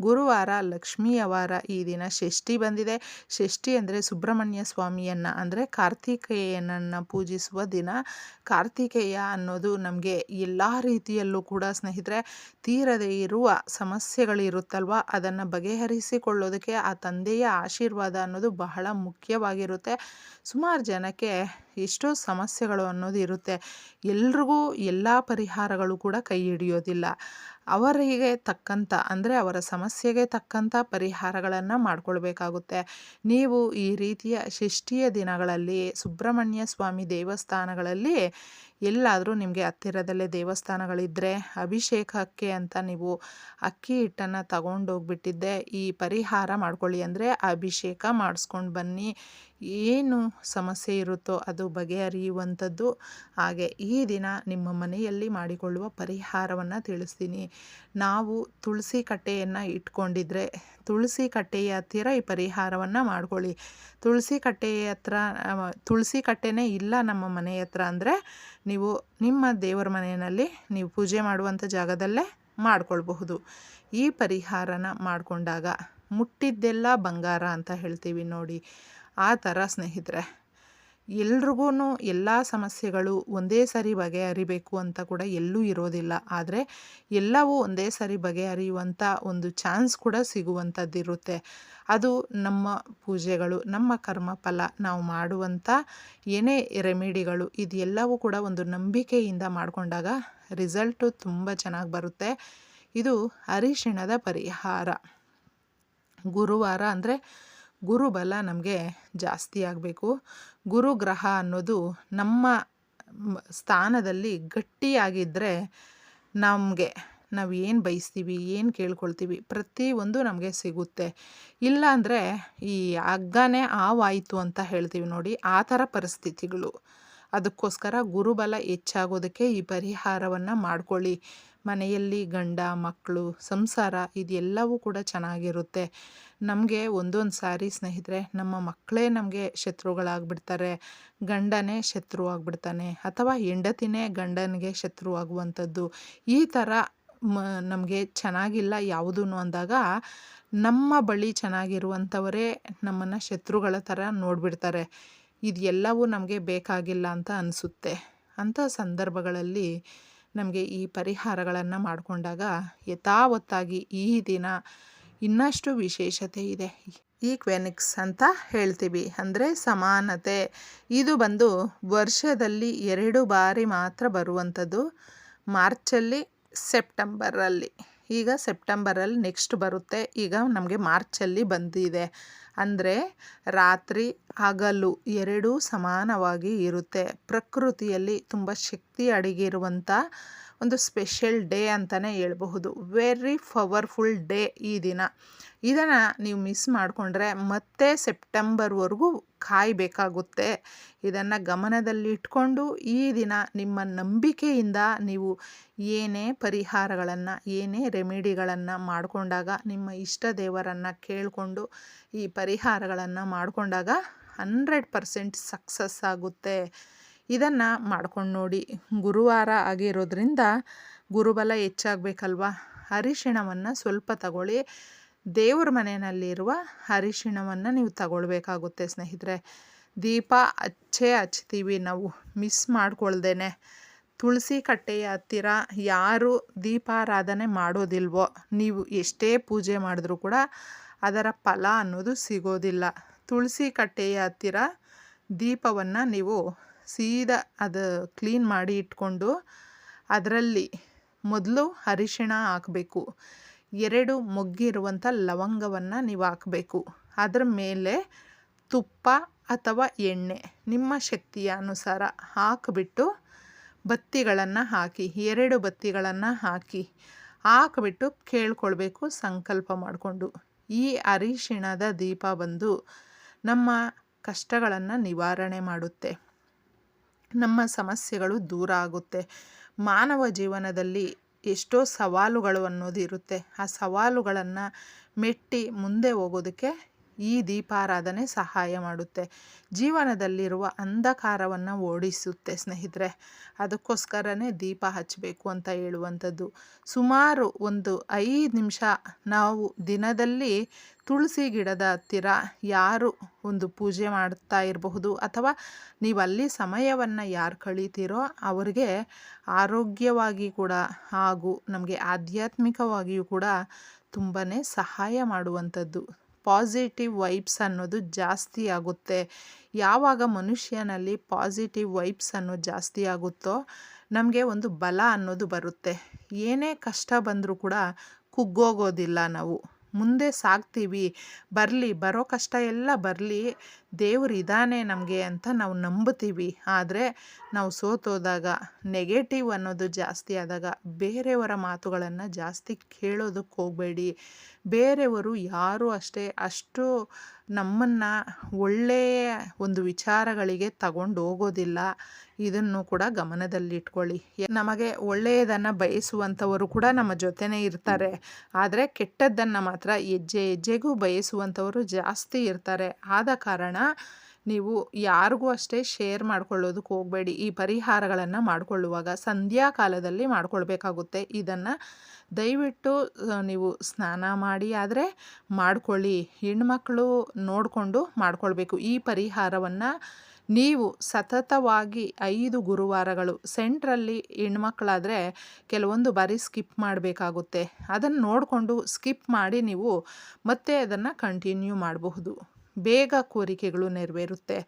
ಗುರುವಾರ ಲಕ್ಷ್ಮಿಯ ವಾರ ಈ ದಿನ ಷಷ್ಠಿ ಬಂದಿದೆ. ಷಷ್ಠಿ ಅಂದರೆ ಸುಬ್ರಹ್ಮಣ್ಯ ಸ್ವಾಮಿಯನ್ನು ಅಂದರೆ ಕಾರ್ತಿಕೇಯನನ್ನು ಪೂಜಿಸುವ ದಿನ. ಕಾರ್ತಿಕೇಯ ಅನ್ನೋದು ನಮಗೆ ಎಲ್ಲ ರೀತಿಯಲ್ಲೂ ಕೂಡ ಸ್ನೇಹಿತರೆ ತೀರದೇ ಇರುವ ಸಮಸ್ಯೆಗಳಿರುತ್ತಲ್ವ? ಅದನ್ನು ಬಗೆಹರಿಸಿಕೊಳ್ಳೋದಕ್ಕೆ ಆ ತಂದೆಯ ಆಶೀರ್ವಾದ ಅನ್ನೋದು ಬಹಳ ಮುಖ್ಯವಾಗಿರುತ್ತೆ. ಸುಮಾರು ಜನಕ್ಕೆ ಎಷ್ಟೋ ಸಮಸ್ಯೆಗಳು ಅನ್ನೋದು ಇರುತ್ತೆ. ಎಲ್ರಿಗೂ ಎಲ್ಲ ಪರಿಹಾರಗಳು ಕೂಡ ಕೈ ಹಿಡಿಯೋದಿಲ್ಲ. ಅವರಿಗೆ ತಕ್ಕಂಥ ಅಂದರೆ ಅವರ ಸಮಸ್ಯೆಗೆ ತಕ್ಕಂಥ ಪರಿಹಾರಗಳನ್ನು ಮಾಡಿಕೊಳ್ಬೇಕಾಗುತ್ತೆ. ನೀವು ಈ ರೀತಿಯ ಷಷ್ಠಿಯ ದಿನಗಳಲ್ಲಿ, ಸುಬ್ರಹ್ಮಣ್ಯ ಸ್ವಾಮಿ ದೇವಸ್ಥಾನಗಳಲ್ಲಿ ಎಲ್ಲಾದರೂ ನಿಮಗೆ ಹತ್ತಿರದಲ್ಲೇ ದೇವಸ್ಥಾನಗಳಿದ್ದರೆ ಅಭಿಷೇಕಕ್ಕೆ ಅಂತ ನೀವು ಅಕ್ಕಿ ಹಿಟ್ಟನ್ನು ತಗೊಂಡೋಗ್ಬಿಟ್ಟಿದ್ದೆ. ಈ ಪರಿಹಾರ ಮಾಡ್ಕೊಳ್ಳಿ ಅಂದರೆ ಅಭಿಷೇಕ ಮಾಡಿಸ್ಕೊಂಡು ಬನ್ನಿ. ಏನು ಸಮಸ್ಯೆ ಇರುತ್ತೋ ಅದು ಬಗೆಹರಿಯುವಂಥದ್ದು. ಹಾಗೆ ಈ ದಿನ ನಿಮ್ಮ ಮನೆಯಲ್ಲಿ ಮಾಡಿಕೊಳ್ಳುವ ಪರಿಹಾರವನ್ನು ತಿಳಿಸ್ತೀನಿ. ನಾವು ತುಳಸಿ ಕಟ್ಟೆಯನ್ನು ಇಟ್ಕೊಂಡಿದ್ರೆ ತುಳಸಿ ಕಟ್ಟೆಯ ಹತ್ತಿರ ಈ ಪರಿಹಾರವನ್ನು ಮಾಡ್ಕೊಳ್ಳಿ. ತುಳಸಿ ಕಟ್ಟೆಯ ಹತ್ರ ತುಳಸಿ ಕಟ್ಟೆನೇ ಇಲ್ಲ ನಮ್ಮ ಮನೆ ಹತ್ರ ಅಂದರೆ ನೀವು ನಿಮ್ಮ ದೇವರ ಮನೆಯಲ್ಲಿ ನೀವು ಪೂಜೆ ಮಾಡುವಂಥ ಜಾಗದಲ್ಲೇ ಮಾಡ್ಕೊಳ್ಬಹುದು. ಈ ಪರಿಹಾರನ ಮಾಡಿಕೊಂಡಾಗ ಮುಟ್ಟಿದ್ದೆಲ್ಲ ಬಂಗಾರ ಅಂತ ಹೇಳ್ತೀವಿ ನೋಡಿ. ಆ ಥರ ಸ್ನೇಹಿತರೆ. ಎಲ್ರಿಗೂ ಎಲ್ಲ ಸಮಸ್ಯೆಗಳು ಒಂದೇ ಸರಿ ಬಗೆಹರಿಬೇಕು ಅಂತ ಕೂಡ ಎಲ್ಲೂ ಇರೋದಿಲ್ಲ. ಆದರೆ ಎಲ್ಲವೂ ಒಂದೇ ಸರಿ ಬಗೆಹರಿಯುವಂಥ ಒಂದು ಚಾನ್ಸ್ ಕೂಡ ಸಿಗುವಂಥದ್ದಿರುತ್ತೆ. ಅದು ನಮ್ಮ ಪೂಜೆಗಳು, ನಮ್ಮ ಕರ್ಮಫಲ, ನಾವು ಮಾಡುವಂಥ ಏನೇ ರೆಮಿಡಿಗಳು ಇದೆಲ್ಲವೂ ಕೂಡ ಒಂದು ನಂಬಿಕೆಯಿಂದ ಮಾಡಿಕೊಂಡಾಗ ರಿಸಲ್ಟು ತುಂಬ ಚೆನ್ನಾಗಿ ಬರುತ್ತೆ. ಇದು ಅರಿಶಿಣದ ಪರಿಹಾರ. ಗುರುವಾರ ಅಂದರೆ ಗುರುಬಲ ನಮಗೆ ಜಾಸ್ತಿ ಆಗಬೇಕು. ಗುರುಗ್ರಹ ಅನ್ನೋದು ನಮ್ಮ ಸ್ಥಾನದಲ್ಲಿ ಗಟ್ಟಿಯಾಗಿದ್ದರೆ ನಮಗೆ ನಾವು ಏನು ಬಯಸ್ತೀವಿ, ಏನು ಕೇಳ್ಕೊಳ್ತೀವಿ ಪ್ರತಿಯೊಂದು ನಮಗೆ ಸಿಗುತ್ತೆ. ಇಲ್ಲ ಅಂದರೆ ಈ ಹಗ್ಗನೇ ಆವಾಯಿತು ಅಂತ ಹೇಳ್ತೀವಿ ನೋಡಿ, ಆ ಥರ ಪರಿಸ್ಥಿತಿಗಳು. ಅದಕ್ಕೋಸ್ಕರ ಗುರುಬಲ ಹೆಚ್ಚಾಗೋದಕ್ಕೆ ಈ ಪರಿಹಾರವನ್ನು ಮಾಡ್ಕೊಳ್ಳಿ. ಮನೆಯಲ್ಲಿ ಗಂಡ, ಮಕ್ಕಳು, ಸಂಸಾರ ಇದೆಲ್ಲವೂ ಕೂಡ ಚೆನ್ನಾಗಿರುತ್ತೆ. ನಮಗೆ ಒಂದೊಂದು ಸಾರಿ ಸ್ನೇಹಿತರೆ, ನಮ್ಮ ಮಕ್ಕಳೇ ನಮಗೆ ಶತ್ರುಗಳಾಗ್ಬಿಡ್ತಾರೆ. ಗಂಡನೇ ಶತ್ರು ಆಗ್ಬಿಡ್ತಾನೆ ಅಥವಾ ಹೆಂಡತಿನೇ ಗಂಡನಿಗೆ ಶತ್ರು ಆಗುವಂಥದ್ದು. ಈ ಥರ ಮ, ನಮಗೆ ಚೆನ್ನಾಗಿಲ್ಲ ಯಾವುದೂ ಅಂದಾಗ ನಮ್ಮ ಬಳಿ ಚೆನ್ನಾಗಿರುವಂಥವರೇ ನಮ್ಮನ್ನು ಶತ್ರುಗಳ ಥರ ನೋಡಿಬಿಡ್ತಾರೆ. ಇದೆಲ್ಲವೂ ನಮಗೆ ಬೇಕಾಗಿಲ್ಲ ಅಂತ ಅನಿಸುತ್ತೆ. ಅಂಥ ಸಂದರ್ಭಗಳಲ್ಲಿ ನಮಗೆ ಈ ಪರಿಹಾರಗಳನ್ನು ಮಾಡಿಕೊಂಡಾಗ ಯಥಾವತ್ತಾಗಿ ಈ ದಿನ ಇನ್ನಷ್ಟು ವಿಶೇಷತೆ ಇದೆ. ಈಕ್ವೆನಿಕ್ಸ್ ಅಂತ ಹೇಳ್ತೀವಿ. ಅಂದರೆ ಸಮಾನತೆ. ಇದು ಬಂದು ವರ್ಷದಲ್ಲಿ ಎರಡು ಬಾರಿ ಮಾತ್ರ ಬರುವಂಥದ್ದು. ಮಾರ್ಚಲ್ಲಿ, ಸೆಪ್ಟೆಂಬರಲ್ಲಿ. ಈಗ ಸೆಪ್ಟೆಂಬರಲ್ಲಿ ನೆಕ್ಸ್ಟ್ ಬರುತ್ತೆ. ಈಗ ನಮಗೆ ಮಾರ್ಚಲ್ಲಿ ಬಂದಿದೆ. ಅಂದರೆ ರಾತ್ರಿ ಹಗಲು ಎರಡೂ ಸಮಾನವಾಗಿ ಇರುತ್ತೆ. ಪ್ರಕೃತಿಯಲ್ಲಿ ತುಂಬ ಶಕ್ತಿ ಅಡಗಿರುವಂಥ ಒಂದು ಸ್ಪೆಷಲ್ ಡೇ ಅಂತಲೇ ಹೇಳ್ಬಹುದು. ವೆರಿ ಪವರ್ಫುಲ್ ಡೇ ಈ ದಿನ. ಇದನ್ನು ನೀವು ಮಿಸ್ ಮಾಡಿಕೊಂಡ್ರೆ ಮತ್ತೆ ಸೆಪ್ಟೆಂಬರ್ವರೆಗೂ ಕಾಯಬೇಕಾಗುತ್ತೆ. ಇದನ್ನು ಗಮನದಲ್ಲಿಟ್ಕೊಂಡು ಈ ದಿನ ನಿಮ್ಮ ನಂಬಿಕೆಯಿಂದ ನೀವು ಏನೇ ಪರಿಹಾರಗಳನ್ನು, ಏನೇ ರೆಮಿಡಿಗಳನ್ನು ಮಾಡಿಕೊಂಡಾಗ, ನಿಮ್ಮ ಇಷ್ಟ ದೇವರನ್ನು ಕೇಳಿಕೊಂಡು ಈ ಪರಿಹಾರಗಳನ್ನು ಮಾಡಿಕೊಂಡಾಗ ಹಂಡ್ರೆಡ್ ಪರ್ಸೆಂಟ್ ಸಕ್ಸಸ್ ಆಗುತ್ತೆ. ಇದನ್ನು ಮಾಡ್ಕೊಂಡು ನೋಡಿ. ಗುರುವಾರ ಆಗಿರೋದ್ರಿಂದ ಗುರುಬಲ ಹೆಚ್ಚಾಗಬೇಕಲ್ವ? ಅರಿಶಿಣವನ್ನು ಸ್ವಲ್ಪ ತಗೊಳ್ಳಿ. ದೇವ್ರ ಮನೆಯಲ್ಲಿರುವ ಅರಿಶಿಣವನ್ನು ನೀವು ತಗೊಳ್ಬೇಕಾಗುತ್ತೆ ಸ್ನೇಹಿತರೆ. ದೀಪ ಹಚ್ಚೇ ಹಚ್ತೀವಿ ನಾವು. ಮಿಸ್ ಮಾಡ್ಕೊಳ್ದೇನೆ. ತುಳಸಿ ಕಟ್ಟೆಯ ಹತ್ತಿರ ಯಾರು ದೀಪಾರಾಧನೆ ಮಾಡೋದಿಲ್ವೋ, ನೀವು ಎಷ್ಟೇ ಪೂಜೆ ಮಾಡಿದ್ರೂ ಕೂಡ ಅದರ ಫಲ ಅನ್ನೋದು ಸಿಗೋದಿಲ್ಲ. ತುಳಸಿ ಕಟ್ಟೆಯ ಹತ್ತಿರ ದೀಪವನ್ನು ನೀವು ಸೀದಾ ಅದು ಕ್ಲೀನ್ ಮಾಡಿ ಇಟ್ಕೊಂಡು ಅದರಲ್ಲಿ ಮೊದಲು ಅರಿಶಿಣ ಹಾಕಬೇಕು. ಎರಡು ಮೊಗ್ಗಿರುವಂಥ ಲವಂಗವನ್ನು ನೀವು ಹಾಕಬೇಕು. ಅದರ ಮೇಲೆ ತುಪ್ಪ ಅಥವಾ ಎಣ್ಣೆ, ನಿಮ್ಮ ಶಕ್ತಿಯ ಅನುಸಾರ ಹಾಕಿಬಿಟ್ಟು ಬತ್ತಿಗಳನ್ನು ಹಾಕಿ, ಎರಡು ಬತ್ತಿಗಳನ್ನು ಹಾಕಿ ಹಾಕಿಬಿಟ್ಟು ಕೇಳ್ಕೊಳ್ಬೇಕು ಸಂಕಲ್ಪ ಮಾಡಿಕೊಂಡು. ಈ ಅರಿಶಿಣದ ದೀಪ ಬಂದು ನಮ್ಮ ಕಷ್ಟಗಳನ್ನು ನಿವಾರಣೆ ಮಾಡುತ್ತೆ. ನಮ್ಮ ಸಮಸ್ಯೆಗಳು ದೂರ ಆಗುತ್ತೆ. ಮಾನವ ಜೀವನದಲ್ಲಿ ಎಷ್ಟೋ ಸವಾಲುಗಳು ಅನ್ನೋದು ಇರುತ್ತೆ. ಆ ಸವಾಲುಗಳನ್ನು ಮೆಟ್ಟಿ ಮುಂದೆ ಹೋಗೋದಕ್ಕೆ ಈ ದೀಪಾರಾಧನೆ ಸಹಾಯ ಮಾಡುತ್ತೆ. ಜೀವನದಲ್ಲಿರುವ ಅಂಧಕಾರವನ್ನು ಓಡಿಸುತ್ತೆ ಸ್ನೇಹಿತರೆ. ಅದಕ್ಕೋಸ್ಕರನೇ ದೀಪ ಹಚ್ಚಬೇಕು ಅಂತ ಹೇಳುವಂಥದ್ದು. ಸುಮಾರು ಒಂದು ಐದು ನಿಮಿಷ ನಾವು ದಿನದಲ್ಲಿ ತುಳಸಿ ಗಿಡದ ಹತ್ತಿರ ಯಾರು ಒಂದು ಪೂಜೆ ಮಾಡ್ತಾ ಇರಬಹುದು ಅಥವಾ ನೀವು ಅಲ್ಲಿ ಸಮಯವನ್ನು ಯಾರು ಕಳೀತೀರೋ ಅವರಿಗೆ ಆರೋಗ್ಯವಾಗಿ ಕೂಡ ಹಾಗೂ ನಮಗೆ ಆಧ್ಯಾತ್ಮಿಕವಾಗಿಯೂ ಕೂಡ ತುಂಬಾ ಸಹಾಯ ಮಾಡುವಂಥದ್ದು. ಪಾಸಿಟಿವ್ ವೈಬ್ಸ್ ಅನ್ನೋದು ಜಾಸ್ತಿ ಆಗುತ್ತೆ. ಯಾವಾಗ ಮನುಷ್ಯನಲ್ಲಿ ಪಾಸಿಟಿವ್ ವೈಬ್ಸ್ ಅನ್ನೋದು ಜಾಸ್ತಿ ಆಗುತ್ತೋ ನಮಗೆ ಒಂದು ಬಲ ಅನ್ನೋದು ಬರುತ್ತೆ. ಏನೇ ಕಷ್ಟ ಬಂದರೂ ಕೂಡ ಕುಗ್ಗೋಗೋದಿಲ್ಲ ನಾವು. ಮುಂದೆ ಸಾಗ್ತೀವಿ. ಬರಲಿ, ಬರೋ ಕಷ್ಟ ಎಲ್ಲ ಬರಲಿ. ದೇವ್ರು ಇದ್ದಾನೆ ನಮಗೆ ಅಂತ ನಾವು ನಂಬುತ್ತೀವಿ ಆದರೆ ನಾವು ಸೋತೋದಾಗ ನೆಗೆಟಿವ್ ಅನ್ನೋದು ಜಾಸ್ತಿ ಆದಾಗ ಬೇರೆಯವರ ಮಾತುಗಳನ್ನು ಜಾಸ್ತಿ ಕೇಳೋದಕ್ಕೆ ಹೋಗಬೇಡಿ. ಬೇರೆಯವರು ಯಾರೂ ಅಷ್ಟೇ ಅಷ್ಟು ನಮ್ಮನ್ನು ಒಳ್ಳೆಯ ಒಂದು ವಿಚಾರಗಳಿಗೆ ತಗೊಂಡು ಹೋಗೋದಿಲ್ಲ. ಇದನ್ನು ಕೂಡ ಗಮನದಲ್ಲಿಟ್ಕೊಳ್ಳಿ. ನಮಗೆ ಒಳ್ಳೆಯದನ್ನು ಬಯಸುವಂಥವರು ಕೂಡ ನಮ್ಮ ಜೊತೆನೇ ಇರ್ತಾರೆ. ಆದರೆ ಕೆಟ್ಟದ್ದನ್ನು ಮಾತ್ರ ಹೆಜ್ಜೆ ಹೆಜ್ಜೆಗೂ ಬಯಸುವಂಥವರು ಜಾಸ್ತಿ ಇರ್ತಾರೆ. ಆದ ಕಾರಣ ನೀವು ಯಾರಿಗೂ ಅಷ್ಟೇ ಶೇರ್ ಮಾಡ್ಕೊಳ್ಳೋದಕ್ಕೆ ಹೋಗಬೇಡಿ. ಈ ಪರಿಹಾರಗಳನ್ನು ಮಾಡಿಕೊಳ್ಳುವಾಗ ಸಂಧ್ಯಾ ಕಾಲದಲ್ಲಿ ಮಾಡ್ಕೊಳ್ಬೇಕಾಗುತ್ತೆ. ಇದನ್ನು ದಯವಿಟ್ಟು ನೀವು ಸ್ನಾನ ಮಾಡಿ ಆದರೆ ಮಾಡಿಕೊಳ್ಳಿ. ಹೆಣ್ಮಕ್ಳು ನೋಡಿಕೊಂಡು ಮಾಡಿಕೊಳ್ಬೇಕು. ಈ ಪರಿಹಾರವನ್ನು ನೀವು ಸತತವಾಗಿ ಐದು ಗುರುವಾರಗಳು ಸೆಂಟ್ರಲ್ಲಿ ಹೆಣ್ಮಕ್ಳಾದರೆ ಕೆಲವೊಂದು ಬಾರಿ ಸ್ಕಿಪ್ ಮಾಡಬೇಕಾಗುತ್ತೆ. ಅದನ್ನು ನೋಡಿಕೊಂಡು ಸ್ಕಿಪ್ ಮಾಡಿ ನೀವು ಮತ್ತೆ ಅದನ್ನು ಕಂಟಿನ್ಯೂ ಮಾಡಬಹುದು. ಬೇಗ ಕೋರಿಕೆಗಳು ನೆರವೇರುತ್ತೆ.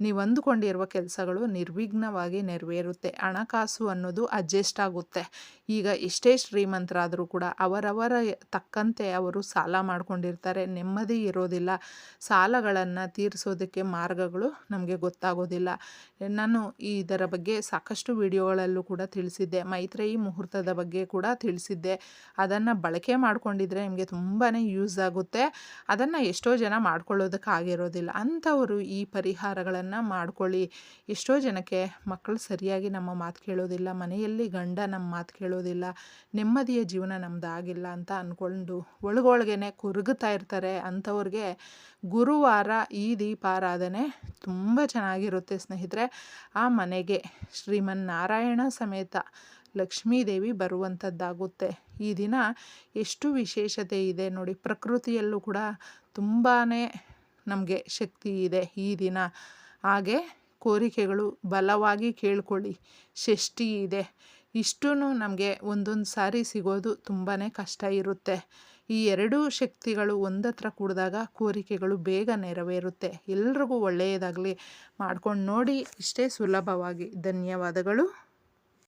ನೀವು ಅಂದುಕೊಂಡಿರುವ ಕೆಲಸಗಳು ನಿರ್ವಿಘ್ನವಾಗಿ ನೆರವೇರುತ್ತೆ. ಹಣಕಾಸು ಅನ್ನೋದು ಅಡ್ಜಸ್ಟ್ ಆಗುತ್ತೆ. ಈಗ ಎಷ್ಟೇ ಶ್ರೀಮಂತರಾದರೂ ಕೂಡ ಅವರವರ ತಕ್ಕಂತೆ ಅವರು ಸಾಲ ಮಾಡ್ಕೊಂಡಿರ್ತಾರೆ. ನೆಮ್ಮದಿ ಇರೋದಿಲ್ಲ. ಸಾಲಗಳನ್ನು ತೀರಿಸೋದಕ್ಕೆ ಮಾರ್ಗಗಳು ನಮಗೆ ಗೊತ್ತಾಗೋದಿಲ್ಲ. ನಾನು ಇದರ ಬಗ್ಗೆ ಸಾಕಷ್ಟು ವಿಡಿಯೋಗಳಲ್ಲೂ ಕೂಡ ತಿಳಿಸಿದ್ದೆ. ಮೈತ್ರೇಯಿ ಮುಹೂರ್ತದ ಬಗ್ಗೆ ಕೂಡ ತಿಳಿಸಿದ್ದೆ. ಅದನ್ನು ಬಳಕೆ ಮಾಡಿಕೊಂಡಿದ್ರೆ ನಿಮಗೆ ತುಂಬಾ ಯೂಸ್ ಆಗುತ್ತೆ. ಅದನ್ನು ಎಷ್ಟೋ ಜನ ಮಾಡ್ಕೊಳ್ಳೋದಕ್ಕಾಗಿರೋದಿಲ್ಲ. ಅಂಥವರು ಈ ಪರಿಹಾರಗಳನ್ನು ಮಾಡ್ಕೊಳ್ಳಿ. ಎಷ್ಟೋ ಜನಕ್ಕೆ ಮಕ್ಕಳು ಸರಿಯಾಗಿ ನಮ್ಮ ಮಾತು ಕೇಳೋದಿಲ್ಲ, ಮನೆಯಲ್ಲಿ ಗಂಡ ನಮ್ಮ ಮಾತು ಕೇಳೋದಿಲ್ಲ, ನೆಮ್ಮದಿಯ ಜೀವನ ನಮ್ದು ಆಗಿಲ್ಲ ಅಂತ ಅಂದ್ಕೊಂಡು ಒಳಗೊಳಗೇನೆ ಕುರುಗುತ್ತಾ ಇರ್ತಾರೆ ಅಂಥವ್ರಿಗೆ ಗುರುವಾರ ಈ ದೀಪಾರಾಧನೆ ತುಂಬ ಚೆನ್ನಾಗಿರುತ್ತೆ ಸ್ನೇಹಿತರೆ. ಆ ಮನೆಗೆ ಶ್ರೀಮನ್ನಾರಾಯಣ ಸಮೇತ ಲಕ್ಷ್ಮೀದೇವಿ ಬರುವಂಥದ್ದಾಗುತ್ತೆ. ಈ ದಿನ ಎಷ್ಟು ವಿಶೇಷತೆ ಇದೆ ನೋಡಿ, ಪ್ರಕೃತಿಯಲ್ಲೂ ಕೂಡ ತುಂಬಾ ನಮಗೆ ಶಕ್ತಿ ಇದೆ ಈ ದಿನ. ಹಾಗೆ ಕೋರಿಕೆಗಳು ಬಲವಾಗಿ ಕೇಳ್ಕೊಳ್ಳಿ. ಷಷ್ಠಿ ಇದೆ. ಇಷ್ಟೂ ನಮಗೆ ಒಂದೊಂದು ಸಾರಿ ಸಿಗೋದು ತುಂಬಾ ಕಷ್ಟ ಇರುತ್ತೆ. ಈ ಎರಡೂ ಶಕ್ತಿಗಳು ಒಂದತ್ರ ಕೂಡಿದಾಗ ಕೋರಿಕೆಗಳು ಬೇಗ ನೆರವೇರುತ್ತೆ. ಎಲ್ರಿಗೂ ಒಳ್ಳೆಯದಾಗಲಿ. ಮಾಡ್ಕೊಂಡು ನೋಡಿ ಇಷ್ಟೇ ಸುಲಭವಾಗಿ. ಧನ್ಯವಾದಗಳು.